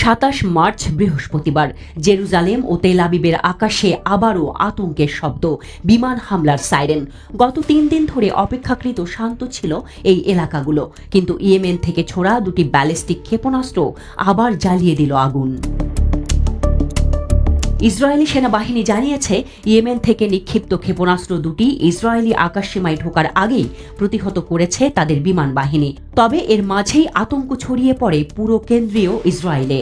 সাতাশ মার্চ, বৃহস্পতিবার। জেরুজালেম ও তেলাবিবের আকাশে আবারও আতঙ্কের শব্দ, বিমান হামলার সাইরেন। গত তিন দিন ধরে অপেক্ষাকৃত শান্ত ছিল এই এলাকাগুলো। কিন্তু ইয়েমেন থেকে ছোড়া দুটি ব্যালিস্টিক ক্ষেপণাস্ত্র আবার জ্বালিয়ে দিল আগুন। ইসরায়েলি সেনাবাহিনী জানিয়েছে, ইয়েমেন থেকে নিক্ষিপ্ত ক্ষেপণাস্ত্র দুটি ইসরায়েলি আকাশসীমায় ঢোকার আগেই প্রতিহত করেছে তাদের বিমান বাহিনী। তবে এর মাঝেই আতঙ্ক ছড়িয়ে পড়ে পুরো কেন্দ্রীয় ইসরায়েলে।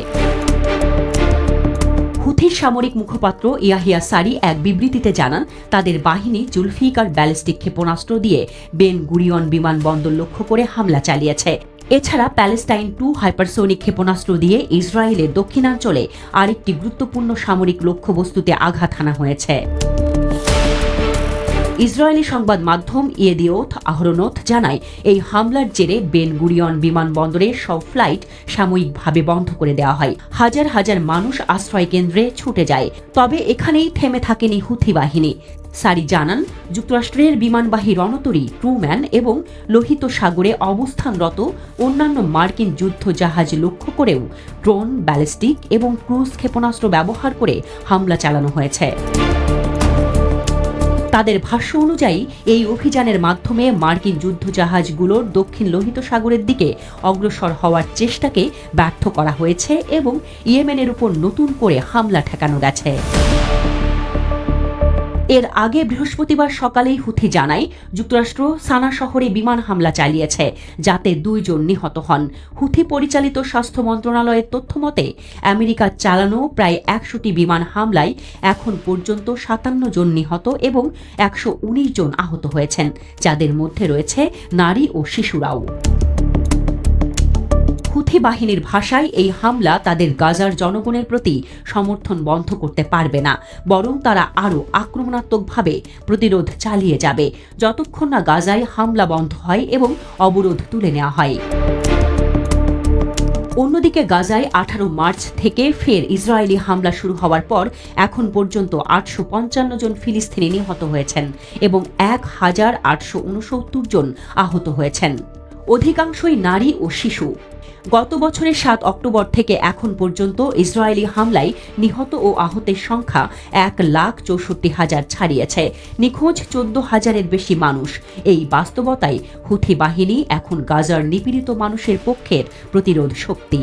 হুথির সামরিক মুখপাত্র ইয়াহিয়া সারি এক বিবৃতিতে জানান, তাদের বাহিনী জুলফিকার ব্যালিস্টিক ক্ষেপণাস্ত্র দিয়ে বেন গুরিয়ন বিমানবন্দর লক্ষ্য করে হামলা চালিয়েছে। এছাড়া প্যালেস্টাইন টু হাইপারসোনিক ক্ষেপণাস্ত্র দিয়ে ইসরায়েলের দক্ষিণাঞ্চলে আরেকটি গুরুত্বপূর্ণ সামরিক লক্ষ্যবস্তুতে আঘাত হানা হয়েছে। ইসরায়েলি সংবাদ মাধ্যম ইয়েদিওথ আহরনোথ জানায়, এই হামলার জেরে বেন গুরিয়ন বিমানবন্দরের সব ফ্লাইট সাময়িকভাবে বন্ধ করে দেওয়া হয়। হাজার হাজার মানুষ আশ্রয় কেন্দ্রে ছুটে যায়। তবে এখানেই থেমে থাকেনি হুথি বাহিনী। সারি জানান, যুক্তরাষ্ট্রের বিমানবাহী রণতরী, ট্রুম্যান এবং লোহিত সাগরে অবস্থানরত অন্যান্য মার্কিন যুদ্ধ জাহাজ লক্ষ্য করেও ড্রোন, ব্যালিস্টিক এবং ক্রুজ ক্ষেপণাস্ত্র ব্যবহার করে হামলা চালানো হয়েছে। তাদের ভাষ্য অনুযায়ী, এই অভিযানের মাধ্যমে মার্কিন যুদ্ধজাহাজগুলোর দক্ষিণ লোহিত সাগরের দিকে অগ্রসর হওয়ার চেষ্টাকে ব্যর্থ করা হয়েছে এবং ইয়েমেনের উপর নতুন করে হামলা ঠেকানো গেছে। এর আগে বৃহস্পতিবার সকালেই হুথি জানায়, যুক্তরাষ্ট্র সানা শহরে বিমান হামলা চালিয়েছে, যাতে দুইজন নিহত হন। হুথি পরিচালিত স্বাস্থ্য মন্ত্রণালয়ের তথ্য মতে আমেরিকার চালানো প্রায় একশোটি বিমান হামলায় এখন পর্যন্ত সাতান্ন জন নিহত এবং একশো উনিশ জন আহত হয়েছেন, যাদের মধ্যে রয়েছে নারী ও শিশুরাও। হুথি বাহিনীর ভাষায় এই হামলা তাদের গাজার জনগণের প্রতি সমর্থন বন্ধ করতে পারবে না। বরং তারা আরও আক্রমণাত্মকভাবে প্রতিরোধ চালিয়ে যাবে। যতক্ষণ না গাজায় হামলা বন্ধ হয় এবং অবরোধ তুলে নেওয়া হয়। অন্যদিকে গাজায় আঠারো মার্চ থেকে ফের ইসরায়েলি হামলা শুরু হওয়ার পর এখন পর্যন্ত আটশো পঞ্চান্ন জন ফিলিস্তিনি নিহত হয়েছেন এবং এক হাজার আটশো উনসত্তর জন আহত হয়েছেন। অধিকাংশই নারী ও শিশু। গত বছরের সাত অক্টোবর থেকে এখন পর্যন্ত ইসরায়েলি হামলায় নিহত ও আহতের সংখ্যা এক লাখ চৌষট্টি হাজার ছাড়িয়েছে। নিখোঁজ চোদ্দ হাজারের বেশি মানুষ। এই বাস্তবতায় হুথি বাহিনী এখন গাজার নিপীড়িত মানুষের পক্ষের প্রতিরোধ শক্তি।